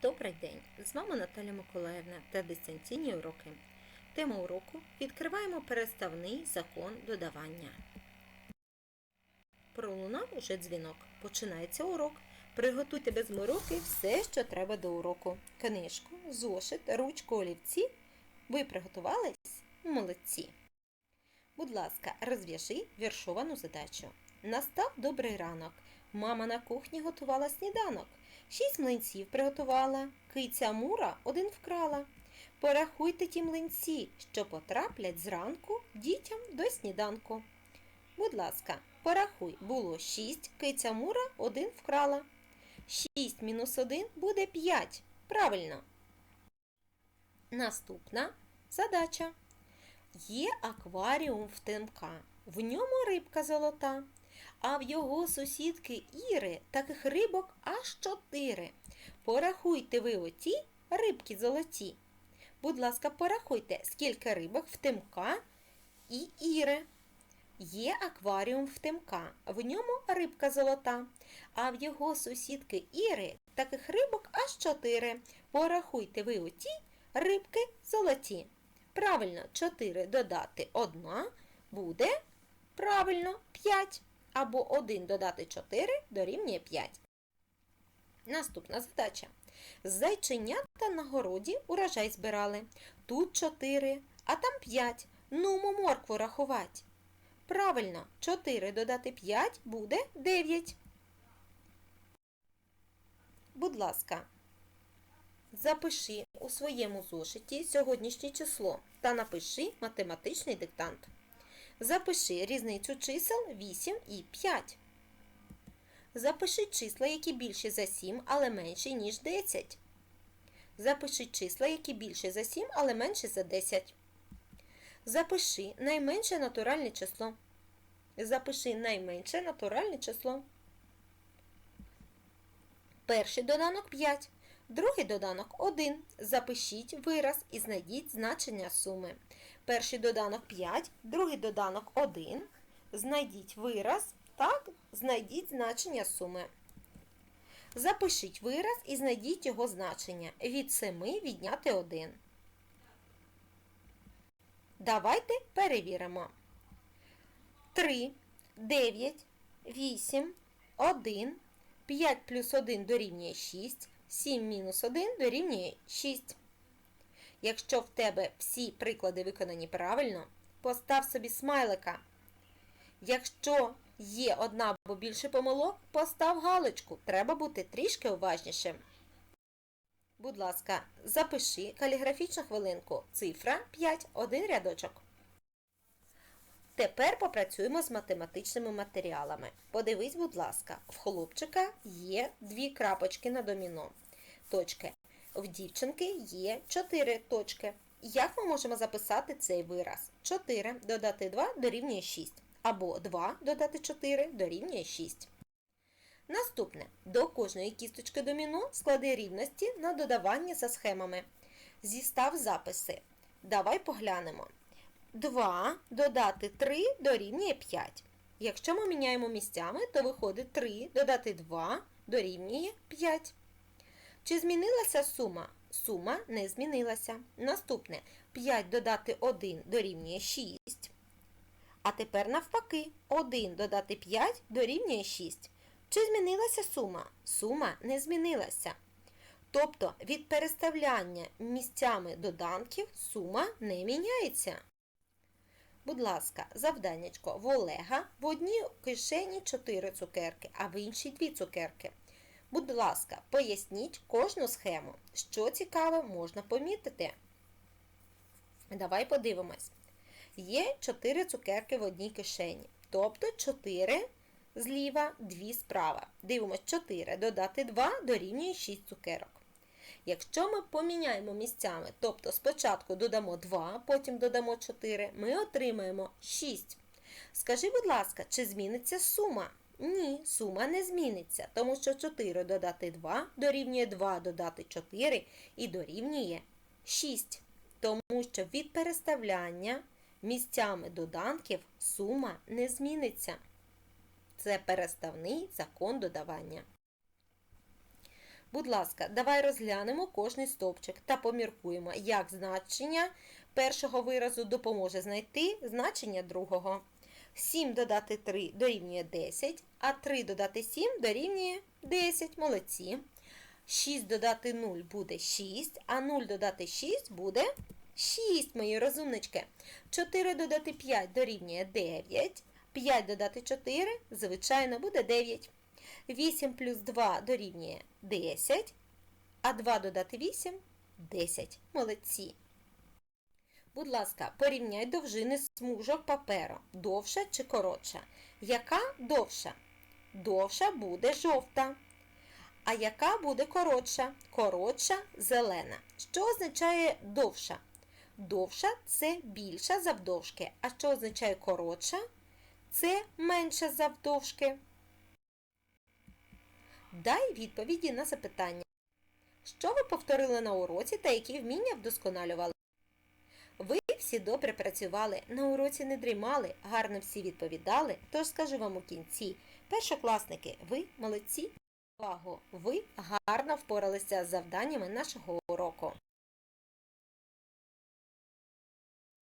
Добрий день! З вами Наталя Миколаївна та дистанційні уроки. Тема уроку відкриваємо переставний закон додавання. Пролунав уже дзвінок. Починається урок. Приготуйте без мороки все, що треба до уроку. Книжку, зошит, ручку, олівці. Ви приготувались? Молодці! Будь ласка, розв'яжи віршовану задачу. Настав добрий ранок. Мама на кухні готувала сніданок. Шість млинців приготувала, киця мура один вкрала. Порахуйте ті млинці, що потраплять зранку дітям до сніданку. Будь ласка, порахуй, було шість, киця мура один вкрала. Шість мінус один буде п'ять. Правильно. Наступна задача. Є акваріум в Тимка, в ньому рибка золота. А в його сусідки Іри таких рибок аж чотири. Порахуйте ви оті рибки золоті. Будь ласка, порахуйте, скільки рибок в Тимка і Іри. Є акваріум в Тимка, в ньому рибка золота. А в його сусідки Іри таких рибок аж чотири. Порахуйте ви оті рибки золоті. Правильно, 4 додати 1 буде правильно 5 або 1 додати 4 дорівнює 5. Наступна задача. Зайченята на городі урожай збирали. Тут 4, а там 5. Нумо моркву рахувати. Правильно, 4 додати 5 буде 9. Будь ласка, запиши у своєму зошиті сьогоднішнє число та напиши математичний диктант. Запиши різницю чисел 8 і 5. Запиши числа, які більші за 7, але менші, ніж 10. Запиши числа, які більші за 7, але менші за 10. Запиши найменше натуральне число. Запиши найменше натуральне число. Перший доданок 5. Другий доданок 1. Запишіть вираз і знайдіть значення суми. Перший доданок 5, другий доданок 1. Знайдіть вираз, так, знайдіть значення суми. Запишіть вираз і знайдіть його значення. Від 7 відняти 1. Давайте перевіримо. 3, 9, 8, 1, 5 плюс 1 дорівнює 6, 7 мінус 1 дорівнює 6. Якщо в тебе всі приклади виконані правильно, постав собі смайлика. Якщо є одна або більше помилок, постав галочку. Треба бути трішки уважнішим. Будь ласка, запиши каліграфічну хвилинку. Цифра 5, один рядочок. Тепер попрацюємо з математичними матеріалами. Подивись, будь ласка, в хлопчика є дві крапочки на доміно. Точки. В дівчинки є 4 точки. Як ми можемо записати цей вираз? 4 додати 2 дорівнює 6. Або 2 додати 4 дорівнює 6. Наступне. До кожної кісточки доміно склади рівності на додавання за схемами. Зістав записи. Давай поглянемо. 2 додати 3 дорівнює 5. Якщо ми міняємо місцями, то виходить 3 додати 2 дорівнює 5. Чи змінилася сума? Сума не змінилася. Наступне 5 додати 1 дорівнює 6. А тепер навпаки, 1 додати 5 дорівнює 6. Чи змінилася сума? Сума не змінилася. Тобто від переставляння місцями доданків сума не міняється. Будь ласка, завданнячко в Олега в одній кишені 4 цукерки, а в іншій 2 цукерки. Будь ласка, поясніть кожну схему. Що цікаве можна помітити. Давай подивимось. Є 4 цукерки в одній кишені. Тобто 4 зліва, 2 справа. Дивимось 4 додати 2 дорівнює 6 цукерок. Якщо ми поміняємо місцями, тобто спочатку додамо 2, потім додамо 4, ми отримаємо 6. Скажи, будь ласка, чи зміниться сума? Ні, сума не зміниться, тому що 4 додати 2 дорівнює 2 додати 4 і дорівнює 6. Тому що від переставляння місцями доданків сума не зміниться. Це переставний закон додавання. Будь ласка, давай розглянемо кожний стовпчик та поміркуємо, як значення першого виразу допоможе знайти значення другого. 7 додати 3 дорівнює 10, а 3 додати 7 дорівнює 10. Молодці. 6 додати 0 буде 6, а 0 додати 6 буде 6, мої розумнички. 4 додати 5 дорівнює 9. 5 додати 4, звичайно, буде 9. 8 плюс 2 дорівнює 10, а 2 додати 8 10. Молодці. Будь ласка, порівняй довжини смужок паперу. Довша чи коротша? Яка довша? Довша буде жовта. А яка буде коротша? Коротша зелена. Що означає довша? Довша це більша завдовжки. А що означає коротша? Це менше завдовжки. Дай відповіді на запитання. Що ви повторили на уроці та які вміння вдосконалювали? Всі добре працювали, на уроці не дрімали, гарно всі відповідали, тож скажу вам у кінці. Першокласники, ви молодці. Увагу! Ви гарно впоралися з завданнями нашого уроку.